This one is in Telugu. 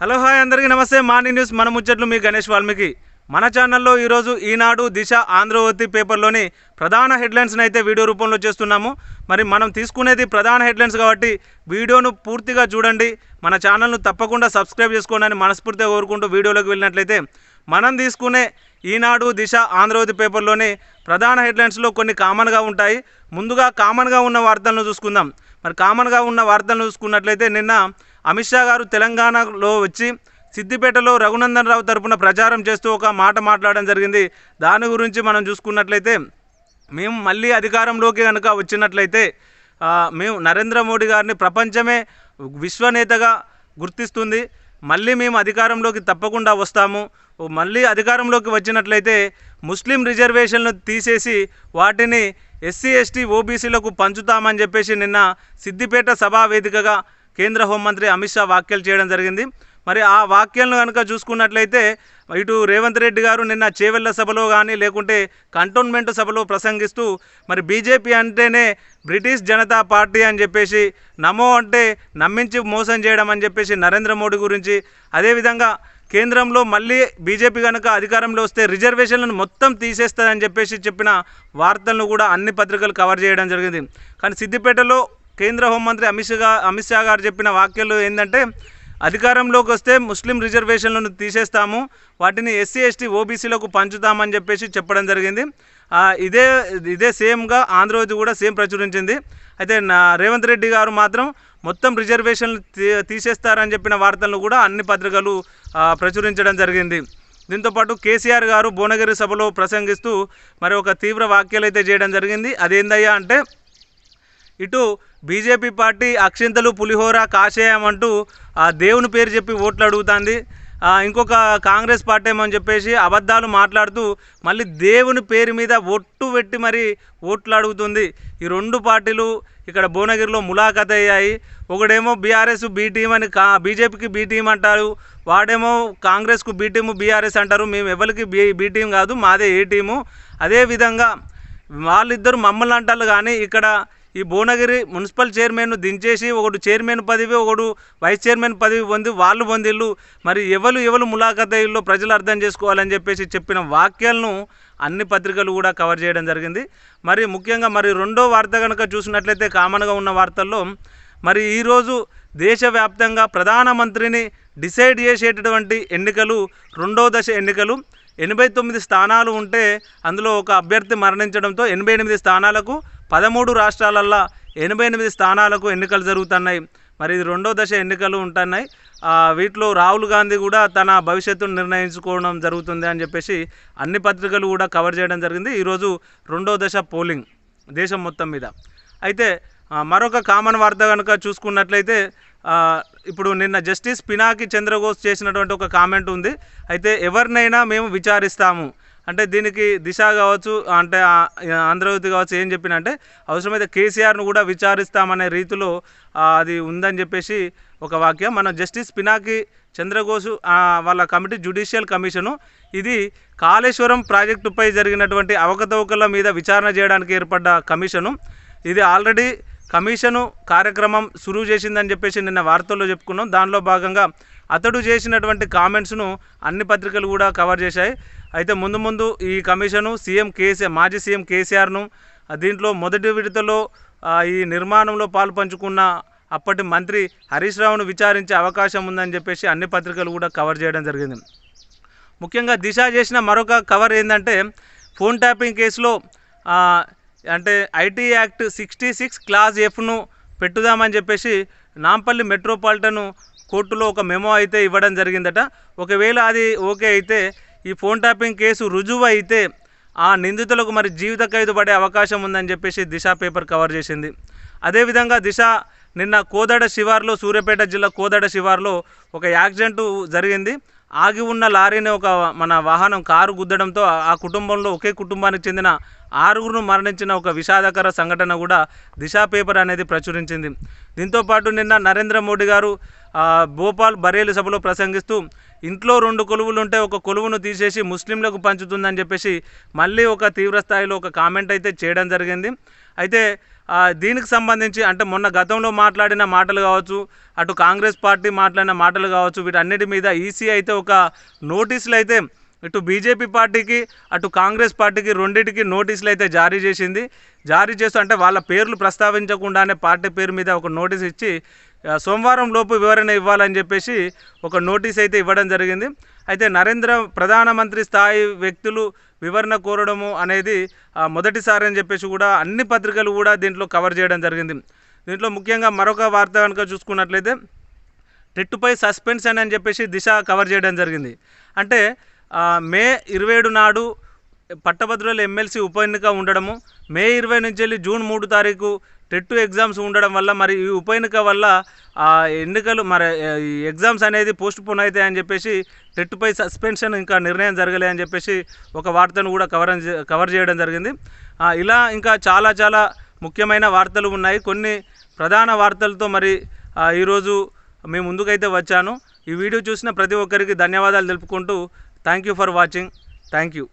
హలో హాయ్ అందరికీ నమస్తే. మార్నింగ్ న్యూస్ మన ముచ్చట్లు మీ గణేష్ వాల్మీకి. మన ఛానల్లో ఈరోజు ఈనాడు దిశ ఆంధ్రవతి పేపర్లోని ప్రధాన హెడ్లైన్స్ని అయితే వీడియో రూపంలో చేస్తున్నాము. మరి మనం తీసుకునేది ప్రధాన హెడ్లైన్స్ కాబట్టి వీడియోను పూర్తిగా చూడండి. మన ఛానల్ను తప్పకుండా సబ్స్క్రైబ్ చేసుకోండి మనస్ఫూర్తిగా కోరుకుంటూ వీడియోలోకి వెళ్ళినట్లయితే మనం తీసుకునే ఈనాడు దిశ ఆంధ్రవతి పేపర్లోని ప్రధాన హెడ్లైన్స్లో కొన్ని కామన్గా ఉంటాయి. ముందుగా కామన్గా ఉన్న వార్తలను చూసుకుందాం. మరి కామన్గా ఉన్న వార్తలను చూసుకున్నట్లయితే నిన్న అమిత్ షా గారు తెలంగాణలో వచ్చి సిద్దిపేటలో రఘునందన్ రావు తరపున ప్రచారం చేస్తూ ఒక మాట మాట్లాడడం జరిగింది. దాని గురించి మనం చూసుకున్నట్లయితే మేము మళ్ళీ అధికారంలోకి కనుక వచ్చినట్లయితే మేము నరేంద్ర మోడీ గారిని ప్రపంచమే విశ్వనేతగా గుర్తిస్తుంది. మళ్ళీ మేము అధికారంలోకి తప్పకుండా వస్తాము. మళ్ళీ అధికారంలోకి వచ్చినట్లయితే ముస్లిం రిజర్వేషన్లు తీసేసి వాటిని ఎస్సీ ఎస్టీ ఓబీసీలకు పంచుతామని చెప్పేసి నిన్న సిద్దిపేట సభా వేదికగా కేంద్ర హోంమంత్రి అమిత్ షా వ్యాఖ్యలు చేయడం జరిగింది. మరి ఆ వాక్యాలను కనుక చూసుకున్నట్లయితే ఇటు రేవంత్ రెడ్డి గారు నిన్న చేవెళ్ళ సభలో కానీ లేకుంటే కంటోన్మెంట్ సభలో ప్రసంగిస్తూ మరి బీజేపీ అంటేనే బ్రిటిష్ జనతా పార్టీ అని చెప్పేసి నమో అంటే నమ్మించి మోసం చేయడం అని చెప్పేసి నరేంద్ర మోడీ గురించి అదేవిధంగా కేంద్రంలో మళ్ళీ బీజేపీ కనుక అధికారంలో వస్తే రిజర్వేషన్లను మొత్తం తీసేస్తుందని చెప్పేసి చెప్పిన వార్తలను కూడా అన్ని పత్రికలు కవర్ చేయడం జరిగింది. కానీ సిద్దిపేటలో కేంద్ర హోంమంత్రి అమిత్ షా అమిత్ షా గారు చెప్పిన వాక్యాలు ఏంటంటే అధికారంలోకి వస్తే ముస్లిం రిజర్వేషన్లను తీసేస్తాము వాటిని ఎస్సీ ఎస్టీ ఓబీసీలకు పంచుతామని చెప్పేసి చెప్పడం జరిగింది. ఇదే ఇదే సేమ్గా ఆంధ్రజ్యోతి కూడా సేమ్ ప్రచురించింది. అయితే నా రేవంత్ రెడ్డి గారు మాత్రం మొత్తం రిజర్వేషన్లు తీ తీసేస్తారని చెప్పిన వార్తలను కూడా అన్ని పత్రికలు ప్రచురించడం జరిగింది. దీంతోపాటు కేసీఆర్ గారు భువనగిరి సభలో ప్రసంగిస్తూ మరి ఒక తీవ్ర వ్యాఖ్యలు అయితే చేయడం జరిగింది. అదేందయ్యా అంటే ఇటు బీజేపీ పార్టీ అక్షింతలు పులిహోర కాషాయం అంటూ ఆ దేవుని పేరు చెప్పి ఓట్లు అడుగుతుంది. ఇంకొక కాంగ్రెస్ పార్టీ ఏమని చెప్పేసి అబద్ధాలు మాట్లాడుతూ మళ్ళీ దేవుని పేరు మీద ఒట్టు పెట్టి మరి ఓట్లు అడుగుతుంది. ఈ రెండు పార్టీలు ఇక్కడ భువనగిరిలో ములాఖత్ అయ్యాయి. ఒకడేమో బీఆర్ఎస్ బీ టీం అని కా బీజేపీకి బీ టీం అంటారు. వాడేమో కాంగ్రెస్కు బీ టీము బీఆర్ఎస్ అంటారు. మేము ఎవరికి బీ బీ టీం కాదు మాదే ఏ టీము. అదేవిధంగా వాళ్ళిద్దరు మమ్మల్ని అంటారు కానీ ఇక్కడ ఈ భువనగిరి మున్సిపల్ చైర్మన్ను దించేసి ఒకడు చైర్మన్ పదవి ఒకడు వైస్ చైర్మన్ పదవి పొంది వాళ్ళు పొందిళ్ళు. మరి ఎవరు ఎవరు ములాఖతయ్యల్లో ప్రజలు అర్థం చేసుకోవాలని చెప్పేసి చెప్పిన వాక్యాలను అన్ని పత్రికలు కూడా కవర్ చేయడం జరిగింది. మరి ముఖ్యంగా మరి రెండో వార్త కనుక చూసినట్లయితే కామన్గా ఉన్న వార్తల్లో మరి ఈరోజు దేశవ్యాప్తంగా ప్రధానమంత్రిని డిసైడ్ చేసేటటువంటి ఎన్నికలు రెండో దశ ఎన్నికలు. ఎనభై తొమ్మిది స్థానాలు ఉంటే అందులో ఒక అభ్యర్థి మరణించడంతో ఎనభై ఎనిమిది స్థానాలకు పదమూడు రాష్ట్రాలల్లో ఎనభై ఎనిమిది స్థానాలకు ఎన్నికలు జరుగుతున్నాయి. మరి ఇది రెండో దశ ఎన్నికలు ఉంటున్నాయి. వీటిలో రాహుల్ గాంధీ కూడా తన భవిష్యత్తును నిర్ణయించుకోవడం జరుగుతుంది అని చెప్పేసి అన్ని పత్రికలు కూడా కవర్ చేయడం జరిగింది. ఈరోజు రెండో దశ పోలింగ్ దేశం మొత్తం మీద. అయితే మరొక కామన్ వార్త కనుక చూసుకున్నట్లయితే ఇప్పుడు నిన్న జస్టిస్ పినాకి చంద్రఘోష్ చేసినటువంటి ఒక కామెంట్ ఉంది. అయితే ఎవరినైనా మేము విచారిస్తాము. అంటే దీనికి దిశ కావచ్చు అంటే ఆంధ్రజ్యోతి కావచ్చు ఏం చెప్పినంటే అవసరమైతే కేసీఆర్ను కూడా విచారిస్తామనే రీతిలో అది ఉందని చెప్పేసి ఒక వాక్యం. మన జస్టిస్ పినాకి చంద్రఘోష్ వాళ్ళ కమిటీ జ్యుడిషియల్ కమిషను ఇది కాళేశ్వరం ప్రాజెక్టుపై జరిగినటువంటి అవకతవకల మీద విచారణ చేయడానికి ఏర్పడ్డ కమిషను. ఇది ఆల్రెడీ కమిషను కార్యక్రమం సురువు చేసిందని చెప్పేసి నిన్న వార్తల్లో చెప్పుకున్నాం. దానిలో భాగంగా అతడు చేసినటువంటి కామెంట్స్ను అన్ని పత్రికలు కూడా కవర్ చేశాయి. అయితే ముందు ముందు ఈ కమిషను సీఎం కేసీఆర్ మాజీ సీఎం కేసీఆర్ను దీంట్లో మొదటి విడతలో ఈ నిర్మాణంలో పాలు పంచుకున్న అప్పటి మంత్రి హరీష్ రావును విచారించే అవకాశం ఉందని చెప్పేసి అన్ని పత్రికలు కూడా కవర్ చేయడం జరిగింది. ముఖ్యంగా దిశ చేసిన మరొక కవర్ ఏంటంటే ఫోన్ ట్యాపింగ్ కేసులో అంటే IT act sixty six clause ఎఫ్ను పెట్టుదామని చెప్పేసి నాంపల్లి మెట్రోపాలిటన్ కోర్టులో ఒక మెమో అయితే ఇవ్వడం జరిగిందట. ఒకవేళ అది ఓకే అయితే ఈ ఫోన్ ట్యాపింగ్ కేసు రుజువు అయితే ఆ నిందితులకు మరి జీవిత ఖైదు పడే అవకాశం ఉందని చెప్పేసి దిశ పేపర్ కవర్ చేసింది. అదేవిధంగా దిశ నిన్న కోదాడ శివార్లో సూర్యాపేట జిల్లా కోదాడ శివార్లో ఒక యాక్సిడెంటు జరిగింది. ఆగి ఉన్న లారీని ఒక మన వాహనం కారు గుద్దడంతో ఆ- కుటుంబంలో ఒకే కుటుంబానికి చెందిన ఆరుగురు మరణించిన ఒక విషాదకర సంఘటన కూడా దిశ పేపర్ అనేది ప్రచురించింది. దీంతోపాటు నిన్న నరేంద్ర మోడీ గారు భోపాల్ బరేలి సభలో ప్రసంగిస్తూ ఇంట్లో రెండు కొలువులుంటే ఒక కొలువును తీసేసి ముస్లింలకు పంచుతుందని చెప్పేసి మళ్ళీ ఒక తీవ్ర స్థాయిలో ఒక కామెంట్ అయితే చేయడం జరిగింది. అయితే దీనికి సంబంధించి అంటే మొన్న గతంలో మాట్లాడిన మాటలు కావచ్చు అటు కాంగ్రెస్ పార్టీ మాట్లాడిన మాటలు కావచ్చు వీటన్నిటి మీద ఈసీ అయితే ఒక నోటీసులు అయితే ఇటు బీజేపీ పార్టీకి అటు కాంగ్రెస్ పార్టీకి రెండింటికి నోటీసులు అయితే జారీ చేసింది. జారీ చేస్తూ అంటే వాళ్ళ పేర్లు ప్రస్తావించకుండానే పార్టీ పేరు మీద ఒక నోటీస్ ఇచ్చి సోమవారం లోపు వివరణ ఇవ్వాలని చెప్పేసి ఒక నోటీస్ అయితే ఇవ్వడం జరిగింది. అయితే నరేంద్ర ప్రధానమంత్రి స్థాయి వ్యక్తులు వివరణ కోరడము అనేది మొదటిసారి అని చెప్పేసి కూడా అన్ని పత్రికలు కూడా దీంట్లో కవర్ చేయడం జరిగింది. దీంట్లో ముఖ్యంగా మరొక వార్త కనుక చూసుకున్నట్లయితే టెట్టుపై సస్పెన్షన్ అని చెప్పేసి దిశ కవర్ చేయడం జరిగింది. అంటే మే ఇరవై ఏడు నాడు పట్టభద్రుల ఎమ్మెల్సీ ఉప ఎన్నిక ఉండడము మే ఇరవై నుంచి వెళ్ళి జూన్ మూడు తారీఖు టెట్టు ఎగ్జామ్స్ ఉండడం వల్ల మరి ఈ ఉప ఎన్నిక వల్ల ఆ ఎన్నికలు మరి ఈ ఎగ్జామ్స్ అనేది పోస్ట్ పోన్ అవుతాయి అని చెప్పేసి టెట్పై సస్పెన్షన్ ఇంకా నిర్ణయం జరగలే అని చెప్పేసి ఒక వార్తను కూడా కవర్ కవర్ చేయడం జరిగింది. ఇలా ఇంకా చాలా చాలా ముఖ్యమైన వార్తలు ఉన్నాయి. కొన్ని ప్రధాన వార్తలతో మరి ఈరోజు మేము ముందుకైతే వచ్చాను. ఈ వీడియో చూసిన ప్రతి ఒక్కరికి ధన్యవాదాలు తెలుపుకుంటూ thank you for watching. Thank you